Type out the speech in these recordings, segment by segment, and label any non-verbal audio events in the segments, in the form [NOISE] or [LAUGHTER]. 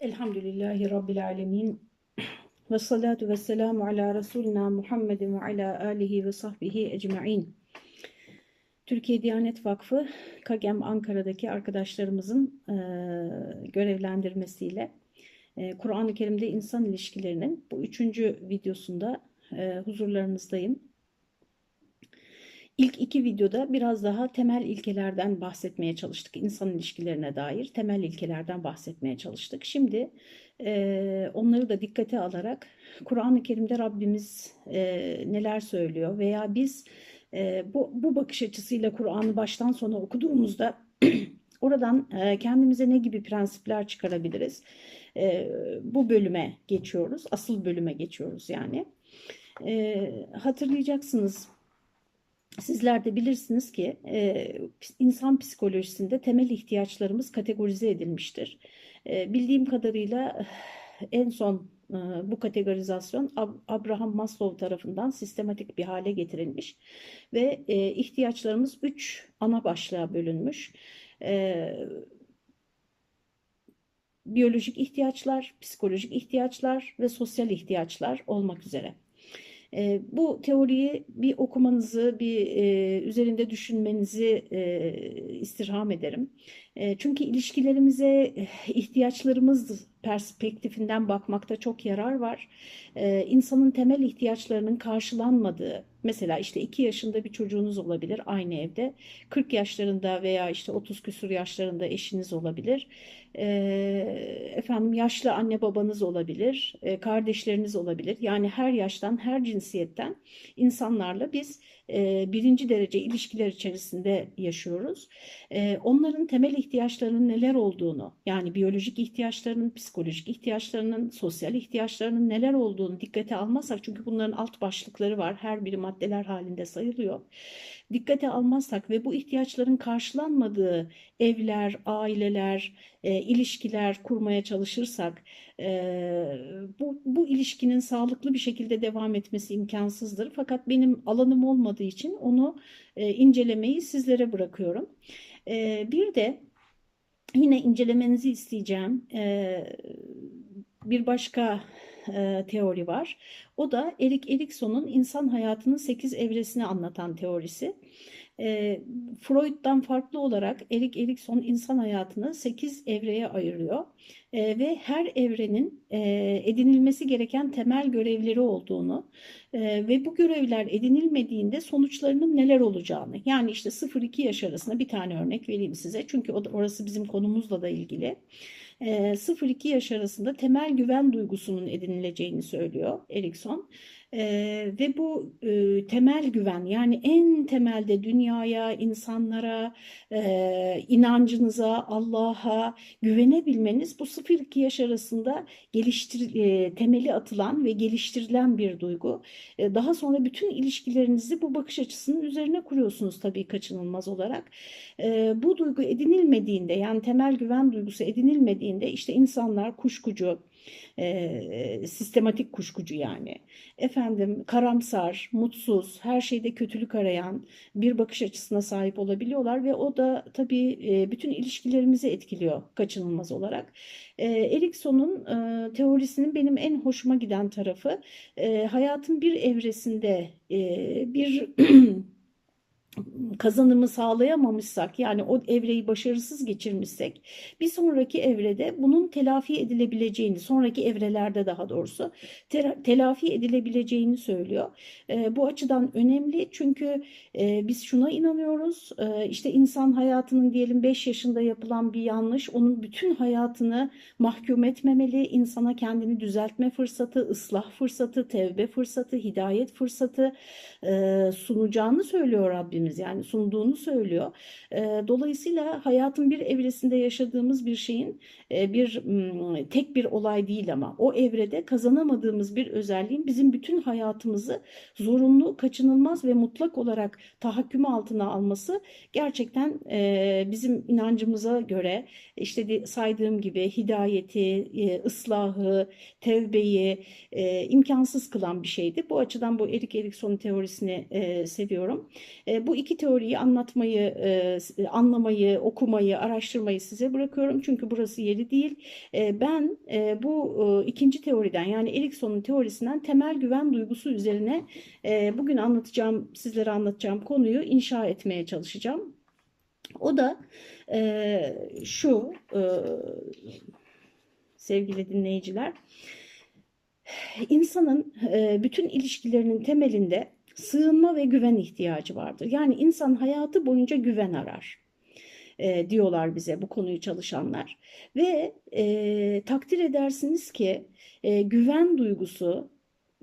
Elhamdülillahi Rabbil Alemin. Ve salatu ve selamu ala Resulina Muhammedin ve ala alihi ve sahbihi ecma'in. Türkiye Diyanet Vakfı Kagem Ankara'daki arkadaşlarımızın e, görevlendirmesiyle e, Kur'an-ı Kerim'de insan ilişkilerinin bu üçüncü videosunda e, huzurlarınızdayım. İlk iki videoda biraz daha temel ilkelerden bahsetmeye çalıştık. İnsan ilişkilerine dair temel ilkelerden bahsetmeye çalıştık. Şimdi e, onları da dikkate alarak Kur'an-ı Kerim'de Rabbimiz e, neler söylüyor veya biz e, bu, bu bakış açısıyla Kur'an'ı baştan sona okuduğumuzda [CLEARS THROAT] oradan e, kendimize ne gibi prensipler çıkarabiliriz? E, bu bölüme geçiyoruz. Asıl bölüme geçiyoruz yani. E, hatırlayacaksınız Sizler de bilirsiniz ki e, insan psikolojisinde temel ihtiyaçlarımız kategorize edilmiştir. E, bildiğim kadarıyla en son e, bu kategorizasyon Abraham Maslow tarafından sistematik bir hale getirilmiş ve ihtiyaçlarımız üç ana başlığa bölünmüş. Biyolojik ihtiyaçlar, psikolojik ihtiyaçlar ve sosyal ihtiyaçlar olmak üzere. E, bu teoriyi bir okumanızı, bir e, üzerinde düşünmenizi e, istirham ederim. E, çünkü ilişkilerimize ihtiyaçlarımız perspektifinden bakmakta çok yarar var. E, insanın temel ihtiyaçlarının karşılanmadığı, mesela işte 2 yaşında bir çocuğunuz olabilir aynı evde, 40 yaşlarında veya işte 30 küsur yaşlarında eşiniz olabilir efendim yaşlı anne babanız olabilir, kardeşleriniz olabilir. Yani her yaştan, her cinsiyetten insanlarla biz birinci derece ilişkiler içerisinde yaşıyoruz. Onların temel ihtiyaçlarının neler olduğunu, yani biyolojik ihtiyaçlarının, psikolojik ihtiyaçlarının, sosyal ihtiyaçlarının neler olduğunu dikkate almazsak, çünkü bunların alt başlıkları var, her biri maddeler halinde sayılıyor dikkate almazsak ve bu ihtiyaçların karşılanmadığı evler, aileler, e, ilişkiler kurmaya çalışırsak e, bu, bu ilişkinin sağlıklı bir şekilde devam etmesi imkansızdır. Fakat benim alanım olmadığı için onu incelemeyi sizlere bırakıyorum. Bir de yine incelemenizi isteyeceğim bir başka e, teori var. O da Erik Erikson'un insan hayatının 8 evresini anlatan teorisi. E, Freud'dan farklı olarak Erik Erikson insan hayatını 8 evreye ayırıyor e, ve her evrenin e, edinilmesi gereken temel görevleri olduğunu e, ve bu görevler edinilmediğinde sonuçlarının neler olacağını yani işte 0-2 yaş arasında bir tane örnek vereyim size çünkü orası bizim konumuzla da ilgili. 0-2 yaş arasında temel güven duygusunun edinileceğini söylüyor Erikson. E, ve bu e, temel güven yani en temelde dünyaya, insanlara, e, inancınıza, Allah'a güvenebilmeniz bu 0-2 yaş arasında geliştir, e, temeli atılan ve geliştirilen bir duygu. E, daha sonra bütün ilişkilerinizi bu bakış açısının üzerine kuruyorsunuz tabii kaçınılmaz olarak. E, bu duygu edinilmediğinde yani temel güven duygusu edinilmediğinde işte insanlar kuşkucu, e, sistematik kuşkucu yani. Efendim karamsar, mutsuz, her şeyde kötülük arayan bir bakış açısına sahip olabiliyorlar ve o da tabii e, bütün ilişkilerimizi etkiliyor kaçınılmaz olarak. E, Erikson'un e, teorisinin benim en hoşuma giden tarafı e, hayatın bir evresinde e, bir [CLEARS THROAT] kazanımı sağlayamamışsak yani o evreyi başarısız geçirmişsek bir sonraki evrede bunun telafi edilebileceğini sonraki evrelerde daha doğrusu telafi edilebileceğini söylüyor. E, bu açıdan önemli çünkü e, biz şuna inanıyoruz e, işte insan hayatının diyelim 5 yaşında yapılan bir yanlış onun bütün hayatını mahkum etmemeli insana kendini düzeltme fırsatı ıslah fırsatı tevbe fırsatı hidayet fırsatı e, sunacağını söylüyor Rabbimiz Rabbimiz yani sunduğunu söylüyor. Dolayısıyla hayatın bir evresinde yaşadığımız bir şeyin bir tek bir olay değil ama o evrede kazanamadığımız bir özelliğin bizim bütün hayatımızı zorunlu, kaçınılmaz ve mutlak olarak tahakküm altına alması gerçekten bizim inancımıza göre işte saydığım gibi hidayeti, ıslahı, tevbeyi imkansız kılan bir şeydi. Bu açıdan bu Erik Erikson teorisini seviyorum. Bu iki teoriyi anlatmayı, e, anlamayı, okumayı, araştırmayı size bırakıyorum. Çünkü burası yeri değil. E, ben e, bu e, ikinci teoriden yani Erikson'un teorisinden temel güven duygusu üzerine e, bugün anlatacağım, sizlere anlatacağım konuyu inşa etmeye çalışacağım. O da e, şu e, sevgili dinleyiciler, insanın e, bütün ilişkilerinin temelinde sığınma ve güven ihtiyacı vardır. Yani insan hayatı boyunca güven arar e, diyorlar bize bu konuyu çalışanlar. Ve e, takdir edersiniz ki e, güven duygusu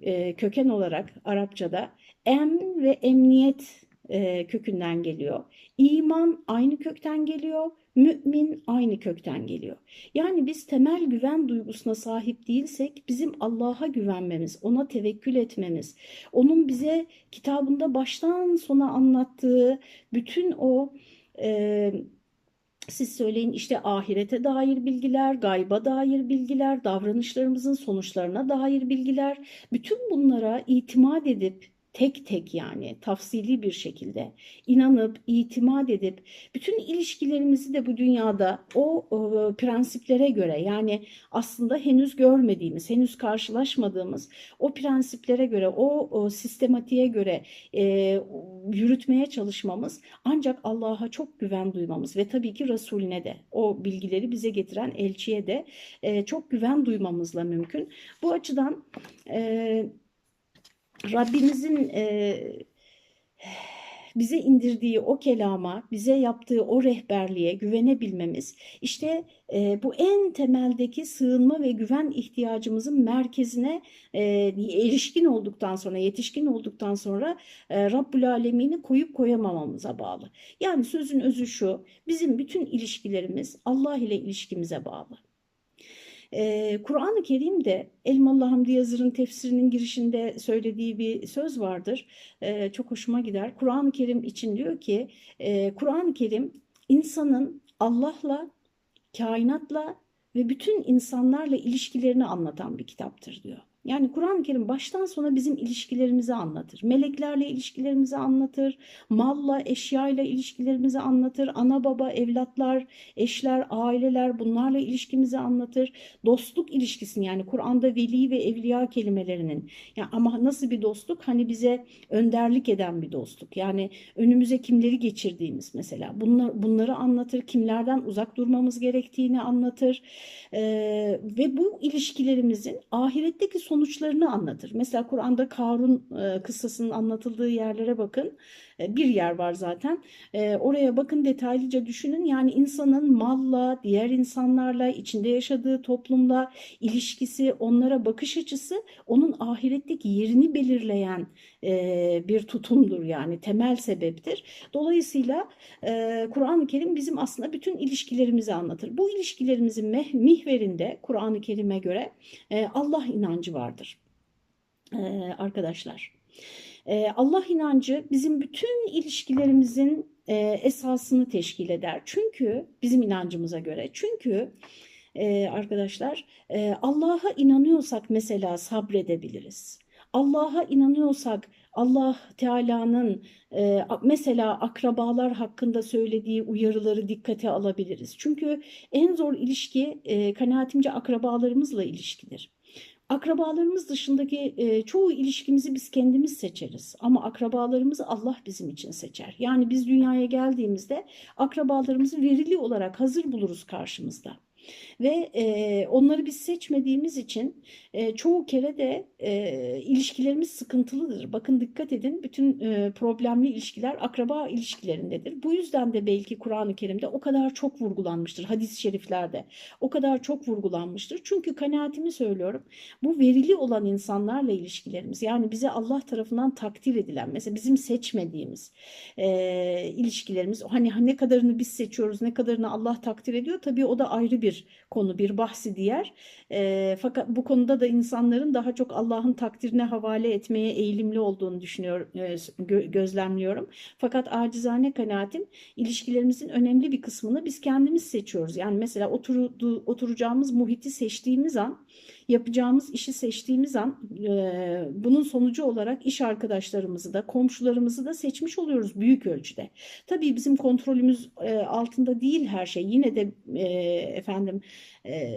e, köken olarak Arapçada em ve emniyet e, kökünden geliyor. İman aynı kökten geliyor. Mümin aynı kökten geliyor. Yani biz temel güven duygusuna sahip değilsek bizim Allah'a güvenmemiz, ona tevekkül etmemiz, onun bize kitabında baştan sona anlattığı bütün o e, siz söyleyin işte ahirete dair bilgiler, gayba dair bilgiler, davranışlarımızın sonuçlarına dair bilgiler, bütün bunlara itimat edip tek tek yani tafsili bir şekilde inanıp, itimat edip bütün ilişkilerimizi de bu dünyada o, o prensiplere göre yani aslında henüz görmediğimiz, henüz karşılaşmadığımız o prensiplere göre, o, o sistematiğe göre e, yürütmeye çalışmamız ancak Allah'a çok güven duymamız ve tabii ki Resulüne de o bilgileri bize getiren elçiye de e, çok güven duymamızla mümkün. Bu açıdan e, Rabbimizin e, bize indirdiği o kelama, bize yaptığı o rehberliğe güvenebilmemiz, işte e, bu en temeldeki sığınma ve güven ihtiyacımızın merkezine e, erişkin olduktan sonra, yetişkin olduktan sonra e, Rabbül Alemin'i koyup koyamamamıza bağlı. Yani sözün özü şu, bizim bütün ilişkilerimiz Allah ile ilişkimize bağlı. Ee, Kur'an-ı Kerim'de Elmalı Hamdi Yazır'ın tefsirinin girişinde söylediği bir söz vardır. Ee, çok hoşuma gider. Kur'an-ı Kerim için diyor ki, e, Kur'an-ı Kerim insanın Allah'la, kainatla ve bütün insanlarla ilişkilerini anlatan bir kitaptır diyor. Yani Kur'an-ı Kerim baştan sona bizim ilişkilerimizi anlatır. Meleklerle ilişkilerimizi anlatır. Malla, eşyayla ilişkilerimizi anlatır. Ana baba, evlatlar, eşler, aileler bunlarla ilişkimizi anlatır. Dostluk ilişkisini yani Kur'an'da veli ve evliya kelimelerinin yani ama nasıl bir dostluk? Hani bize önderlik eden bir dostluk. Yani önümüze kimleri geçirdiğimiz mesela. Bunlar, bunları anlatır. Kimlerden uzak durmamız gerektiğini anlatır. Ee, ve bu ilişkilerimizin ahiretteki son sonuçlarını anlatır. Mesela Kur'an'da Karun e, kıssasının anlatıldığı yerlere bakın. E, bir yer var zaten. E, oraya bakın detaylıca düşünün. Yani insanın malla, diğer insanlarla, içinde yaşadığı toplumla ilişkisi, onlara bakış açısı onun ahiretteki yerini belirleyen bir tutumdur yani temel sebeptir. Dolayısıyla Kur'an-ı Kerim bizim aslında bütün ilişkilerimizi anlatır. Bu ilişkilerimizin mihverinde Kur'an-ı Kerim'e göre Allah inancı vardır arkadaşlar. Allah inancı bizim bütün ilişkilerimizin esasını teşkil eder. Çünkü bizim inancımıza göre. Çünkü arkadaşlar Allah'a inanıyorsak mesela sabredebiliriz. Allah'a inanıyorsak Allah Teala'nın e, mesela akrabalar hakkında söylediği uyarıları dikkate alabiliriz. Çünkü en zor ilişki e, kanaatimce akrabalarımızla ilişkidir. Akrabalarımız dışındaki e, çoğu ilişkimizi biz kendimiz seçeriz ama akrabalarımızı Allah bizim için seçer. Yani biz dünyaya geldiğimizde akrabalarımızı verili olarak hazır buluruz karşımızda. Ve e, onları biz seçmediğimiz için e, çoğu kere de e, ilişkilerimiz sıkıntılıdır. Bakın dikkat edin bütün e, problemli ilişkiler akraba ilişkilerindedir. Bu yüzden de belki Kur'an-ı Kerim'de o kadar çok vurgulanmıştır. Hadis-i şeriflerde o kadar çok vurgulanmıştır. Çünkü kanaatimi söylüyorum. Bu verili olan insanlarla ilişkilerimiz yani bize Allah tarafından takdir edilen mesela bizim seçmediğimiz e, ilişkilerimiz hani ne kadarını biz seçiyoruz ne kadarını Allah takdir ediyor tabii o da ayrı bir konu, bir bahsi diğer. E, fakat bu konuda da insanların daha çok Allah'ın takdirine havale etmeye eğilimli olduğunu düşünüyorum, gö- gözlemliyorum. Fakat acizane kanaatim ilişkilerimizin önemli bir kısmını biz kendimiz seçiyoruz. Yani mesela oturdu, oturacağımız muhiti seçtiğimiz an, yapacağımız işi seçtiğimiz an e, bunun sonucu olarak iş arkadaşlarımızı da komşularımızı da seçmiş oluyoruz büyük ölçüde. Tabii bizim kontrolümüz e, altında değil her şey. Yine de e, efendim e,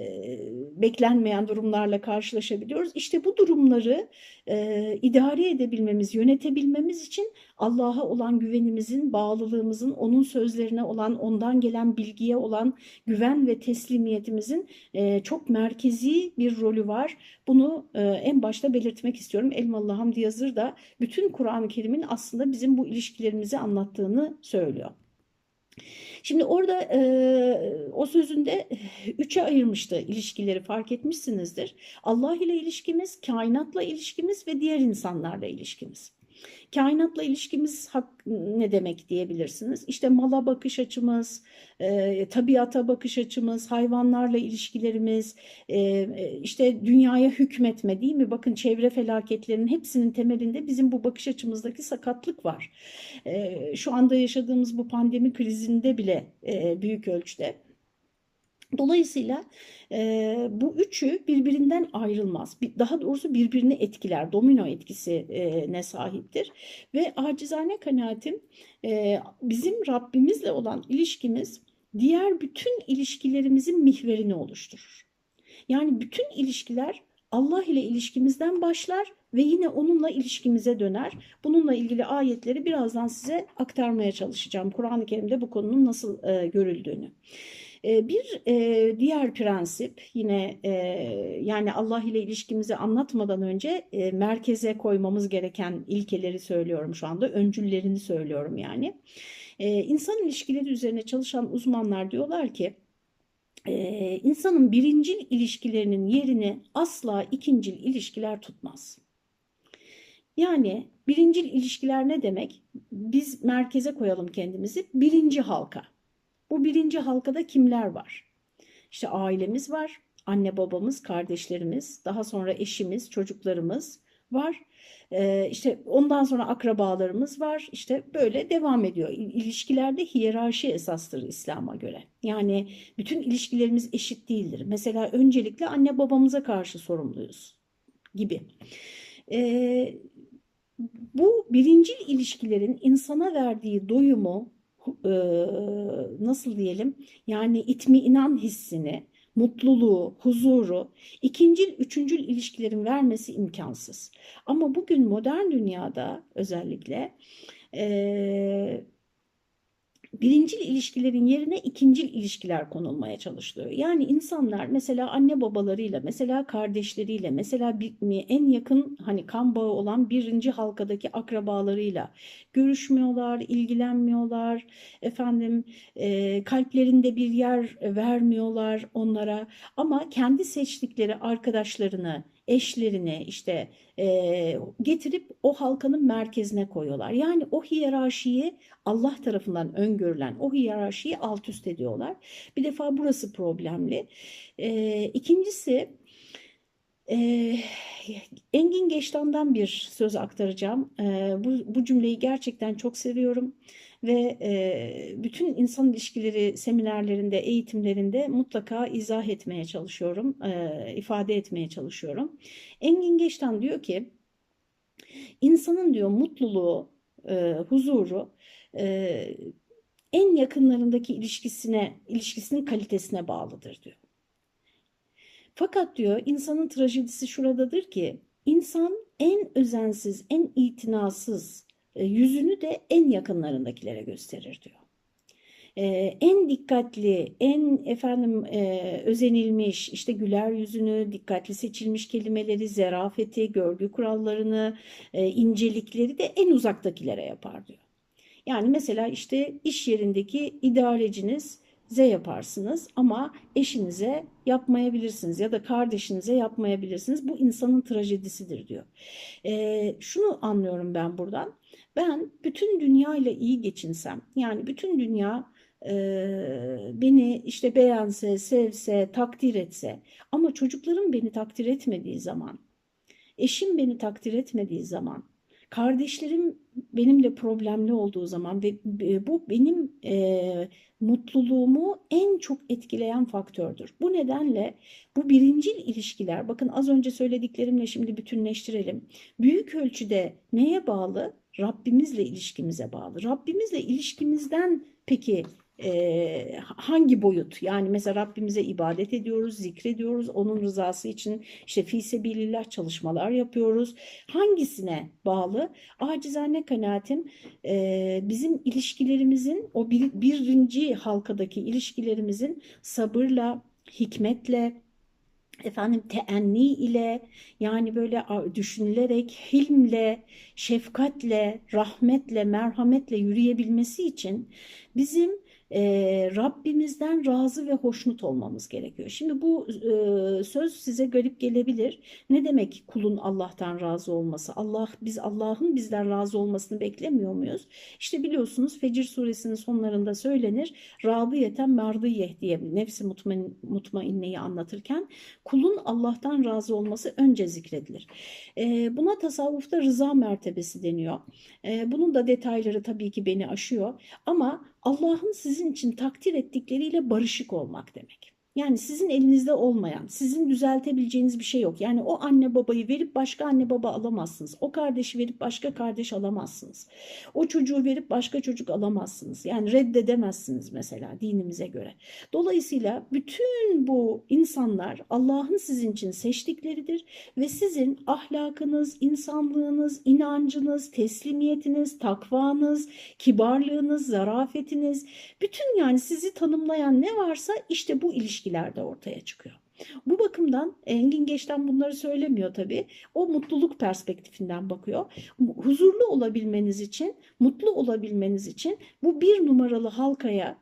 beklenmeyen durumlarla karşılaşabiliyoruz. İşte bu durumları e, idare edebilmemiz, yönetebilmemiz için Allah'a olan güvenimizin, bağlılığımızın, onun sözlerine olan, ondan gelen bilgiye olan güven ve teslimiyetimizin e, çok merkezi bir rolü var. Bunu e, en başta belirtmek istiyorum. Elmalı Hamdi Yazır da bütün Kur'an-ı Kerim'in aslında bizim bu ilişkilerimizi anlattığını söylüyor. Şimdi orada e, o sözünde üçe ayırmıştı ilişkileri fark etmişsinizdir. Allah ile ilişkimiz, kainatla ilişkimiz ve diğer insanlarla ilişkimiz. Kainatla ilişkimiz hak, ne demek diyebilirsiniz? İşte mala bakış açımız, e, tabiata bakış açımız, hayvanlarla ilişkilerimiz, e, işte dünyaya hükmetme değil mi? Bakın çevre felaketlerinin hepsinin temelinde bizim bu bakış açımızdaki sakatlık var. E, şu anda yaşadığımız bu pandemi krizinde bile e, büyük ölçüde. Dolayısıyla e, bu üçü birbirinden ayrılmaz. Daha doğrusu birbirini etkiler, domino etkisine sahiptir. Ve acizane kanaatim e, bizim Rabbimizle olan ilişkimiz diğer bütün ilişkilerimizin mihverini oluşturur. Yani bütün ilişkiler Allah ile ilişkimizden başlar ve yine onunla ilişkimize döner. Bununla ilgili ayetleri birazdan size aktarmaya çalışacağım. Kur'an-ı Kerim'de bu konunun nasıl e, görüldüğünü. E, bir e, diğer prensip yine e, yani Allah ile ilişkimizi anlatmadan önce e, merkeze koymamız gereken ilkeleri söylüyorum şu anda. Öncüllerini söylüyorum yani. İnsan ilişkileri üzerine çalışan uzmanlar diyorlar ki insanın birincil ilişkilerinin yerini asla ikincil ilişkiler tutmaz. Yani birincil ilişkiler ne demek? Biz merkeze koyalım kendimizi. Birinci halka. Bu birinci halkada kimler var? İşte ailemiz var, anne babamız, kardeşlerimiz, daha sonra eşimiz, çocuklarımız var. Ee, işte ondan sonra akrabalarımız var. İşte böyle devam ediyor. İlişkilerde hiyerarşi esastır İslam'a göre. Yani bütün ilişkilerimiz eşit değildir. Mesela öncelikle anne babamıza karşı sorumluyuz gibi. Ee, bu birincil ilişkilerin insana verdiği doyumu, e, nasıl diyelim yani itmiinan hissini, mutluluğu, huzuru ikincil, üçüncül ilişkilerin vermesi imkansız. Ama bugün modern dünyada özellikle e, birincil ilişkilerin yerine ikincil ilişkiler konulmaya çalışılıyor. Yani insanlar mesela anne babalarıyla, mesela kardeşleriyle, mesela bir, en yakın hani kan bağı olan birinci halkadaki akrabalarıyla görüşmüyorlar, ilgilenmiyorlar. Efendim e, kalplerinde bir yer vermiyorlar onlara ama kendi seçtikleri arkadaşlarını eşlerini işte e, getirip o halkanın merkezine koyuyorlar. Yani o hiyerarşiyi Allah tarafından öngörülen o hiyerarşiyi alt üst ediyorlar. Bir defa burası problemli. E, ikincisi e, Engin Geçtan'dan bir söz aktaracağım. E, bu, bu cümleyi gerçekten çok seviyorum ve e, bütün insan ilişkileri seminerlerinde, eğitimlerinde mutlaka izah etmeye çalışıyorum, e, ifade etmeye çalışıyorum. Engin Geçtan diyor ki, insanın diyor mutluluğu, e, huzuru e, en yakınlarındaki ilişkisine, ilişkisinin kalitesine bağlıdır diyor. Fakat diyor insanın trajedisi şuradadır ki insan en özensiz, en itinasız yüzünü de en yakınlarındakilere gösterir diyor. Ee, en dikkatli, en efendim e, özenilmiş, işte güler yüzünü, dikkatli seçilmiş kelimeleri, zerafeti, görgü kurallarını, e, incelikleri de en uzaktakilere yapar diyor. Yani mesela işte iş yerindeki idareciniz Z yaparsınız ama eşinize yapmayabilirsiniz ya da kardeşinize yapmayabilirsiniz. Bu insanın trajedisidir diyor. E, şunu anlıyorum ben buradan. Ben bütün dünya ile iyi geçinsem yani bütün dünya e, beni işte beğense, sevse, takdir etse ama çocuklarım beni takdir etmediği zaman, eşim beni takdir etmediği zaman, kardeşlerim benimle problemli olduğu zaman ve bu benim e, mutluluğumu en çok etkileyen faktördür. Bu nedenle bu birincil ilişkiler, bakın az önce söylediklerimle şimdi bütünleştirelim. Büyük ölçüde neye bağlı? Rabbimizle ilişkimize bağlı. Rabbimizle ilişkimizden peki e, hangi boyut? Yani mesela Rabbimize ibadet ediyoruz, zikrediyoruz, onun rızası için işte fi sebilillah çalışmalar yapıyoruz. Hangisine bağlı? Acizane kanaatim e, bizim ilişkilerimizin, o bir, birinci halkadaki ilişkilerimizin sabırla, hikmetle, efendim teenni ile yani böyle düşünülerek hilmle, şefkatle, rahmetle, merhametle yürüyebilmesi için bizim e, Rabbimizden razı ve hoşnut olmamız gerekiyor. Şimdi bu e, söz size garip gelebilir. Ne demek kulun Allah'tan razı olması? Allah biz Allah'ın bizden razı olmasını beklemiyor muyuz? İşte biliyorsunuz Fecir suresinin sonlarında söylenir. Radiyeten mardiyeh diye nefsi mutmain, mutmainneyi anlatırken kulun Allah'tan razı olması önce zikredilir. E, buna tasavvufta rıza mertebesi deniyor. E, bunun da detayları tabii ki beni aşıyor. Ama Allah'ın sizin için takdir ettikleriyle barışık olmak demek. Yani sizin elinizde olmayan, sizin düzeltebileceğiniz bir şey yok. Yani o anne babayı verip başka anne baba alamazsınız. O kardeşi verip başka kardeş alamazsınız. O çocuğu verip başka çocuk alamazsınız. Yani reddedemezsiniz mesela dinimize göre. Dolayısıyla bütün bu insanlar Allah'ın sizin için seçtikleridir ve sizin ahlakınız, insanlığınız, inancınız, teslimiyetiniz, takvanız, kibarlığınız, zarafetiniz, bütün yani sizi tanımlayan ne varsa işte bu ilişki ilişkilerde ortaya çıkıyor. Bu bakımdan Engin Geçten bunları söylemiyor tabii. O mutluluk perspektifinden bakıyor. Huzurlu olabilmeniz için, mutlu olabilmeniz için bu bir numaralı halkaya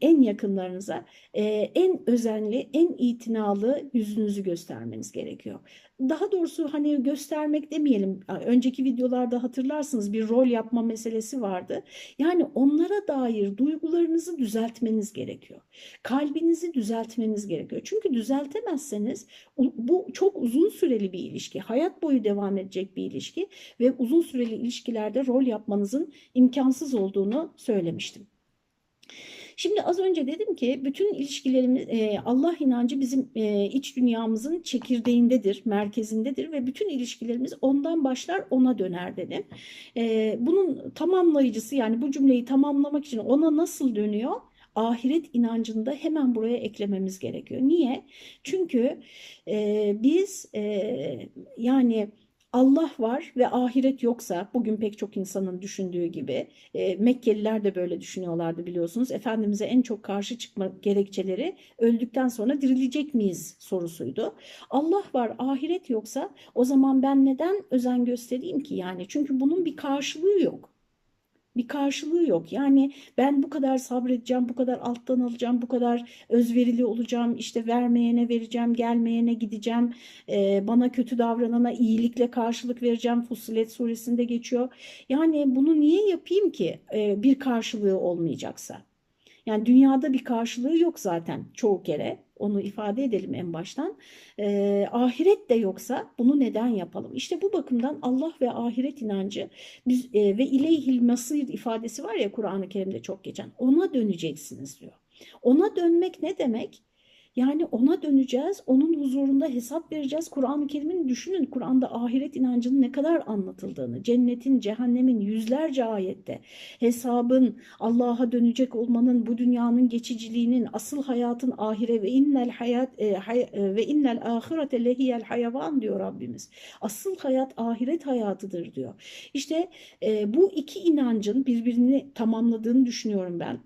en yakınlarınıza en özenli, en itinalı yüzünüzü göstermeniz gerekiyor daha doğrusu hani göstermek demeyelim. Önceki videolarda hatırlarsınız bir rol yapma meselesi vardı. Yani onlara dair duygularınızı düzeltmeniz gerekiyor. Kalbinizi düzeltmeniz gerekiyor. Çünkü düzeltemezseniz bu çok uzun süreli bir ilişki. Hayat boyu devam edecek bir ilişki ve uzun süreli ilişkilerde rol yapmanızın imkansız olduğunu söylemiştim. Şimdi az önce dedim ki bütün ilişkilerimiz e, Allah inancı bizim e, iç dünyamızın çekirdeğindedir, merkezindedir ve bütün ilişkilerimiz ondan başlar ona döner dedim. E, bunun tamamlayıcısı yani bu cümleyi tamamlamak için ona nasıl dönüyor? ahiret inancını da hemen buraya eklememiz gerekiyor. Niye? Çünkü e, biz e, yani Allah var ve ahiret yoksa bugün pek çok insanın düşündüğü gibi e, Mekkeliler de böyle düşünüyorlardı biliyorsunuz. Efendimiz'e en çok karşı çıkma gerekçeleri öldükten sonra dirilecek miyiz sorusuydu. Allah var ahiret yoksa o zaman ben neden özen göstereyim ki yani çünkü bunun bir karşılığı yok bir karşılığı yok. Yani ben bu kadar sabredeceğim, bu kadar alttan alacağım, bu kadar özverili olacağım, işte vermeyene vereceğim, gelmeyene gideceğim, e, bana kötü davranana iyilikle karşılık vereceğim. Fussilet suresinde geçiyor. Yani bunu niye yapayım ki e, bir karşılığı olmayacaksa? Yani dünyada bir karşılığı yok zaten çoğu kere. Onu ifade edelim en baştan. E, ahiret de yoksa bunu neden yapalım? İşte bu bakımdan Allah ve ahiret inancı biz, e, ve ileyhil masir ifadesi var ya Kur'an-ı Kerim'de çok geçen. Ona döneceksiniz diyor. Ona dönmek ne demek? Yani ona döneceğiz, onun huzurunda hesap vereceğiz. Kur'an-ı Kerim'in düşünün Kur'an'da ahiret inancının ne kadar anlatıldığını, cennetin, cehennemin yüzlerce ayette, hesabın, Allah'a dönecek olmanın, bu dünyanın geçiciliğinin, asıl hayatın ahire ve innel hayat e, hay, e, ve innel ahirete lehiyel hayvan diyor Rabbimiz. Asıl hayat ahiret hayatıdır diyor. İşte e, bu iki inancın birbirini tamamladığını düşünüyorum ben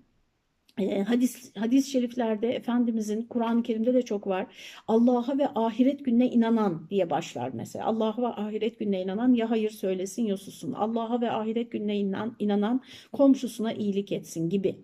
hadis hadis şeriflerde Efendimizin Kur'an-ı Kerim'de de çok var. Allah'a ve ahiret gününe inanan diye başlar mesela. Allah'a ve ahiret gününe inanan ya hayır söylesin ya susun. Allah'a ve ahiret gününe inan, inanan komşusuna iyilik etsin gibi.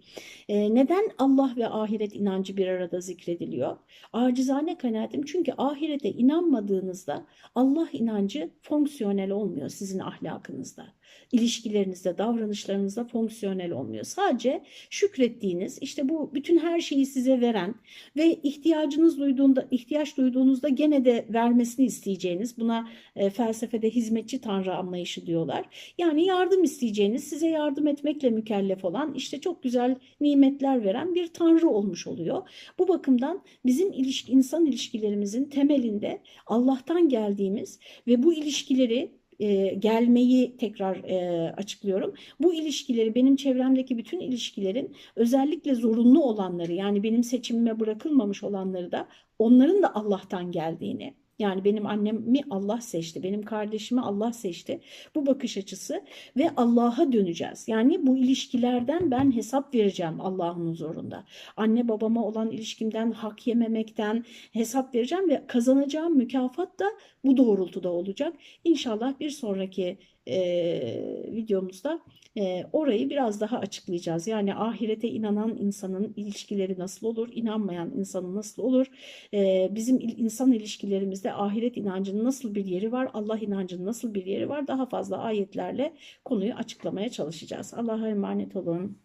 E, neden Allah ve ahiret inancı bir arada zikrediliyor? Acizane kanaatim çünkü ahirete inanmadığınızda Allah inancı fonksiyonel olmuyor sizin ahlakınızda ilişkilerinizde, davranışlarınızda fonksiyonel olmuyor. Sadece şükrettiğiniz, işte bu bütün her şeyi size veren ve ihtiyacınız duyduğunda, ihtiyaç duyduğunuzda gene de vermesini isteyeceğiniz, buna e, felsefede hizmetçi tanrı anlayışı diyorlar. Yani yardım isteyeceğiniz, size yardım etmekle mükellef olan, işte çok güzel nimetler veren bir tanrı olmuş oluyor. Bu bakımdan bizim ilişki, insan ilişkilerimizin temelinde Allah'tan geldiğimiz ve bu ilişkileri e, gelmeyi tekrar e, açıklıyorum. Bu ilişkileri benim çevremdeki bütün ilişkilerin özellikle zorunlu olanları yani benim seçimime bırakılmamış olanları da onların da Allah'tan geldiğini yani benim annemi Allah seçti, benim kardeşimi Allah seçti. Bu bakış açısı ve Allah'a döneceğiz. Yani bu ilişkilerden ben hesap vereceğim Allah'ın huzurunda. Anne babama olan ilişkimden hak yememekten hesap vereceğim ve kazanacağım mükafat da bu doğrultuda olacak. İnşallah bir sonraki e, videomuzda e, orayı biraz daha açıklayacağız. Yani ahirete inanan insanın ilişkileri nasıl olur, inanmayan insanın nasıl olur, e, bizim insan ilişkilerimizde ahiret inancının nasıl bir yeri var, Allah inancının nasıl bir yeri var, daha fazla ayetlerle konuyu açıklamaya çalışacağız. Allah'a emanet olun.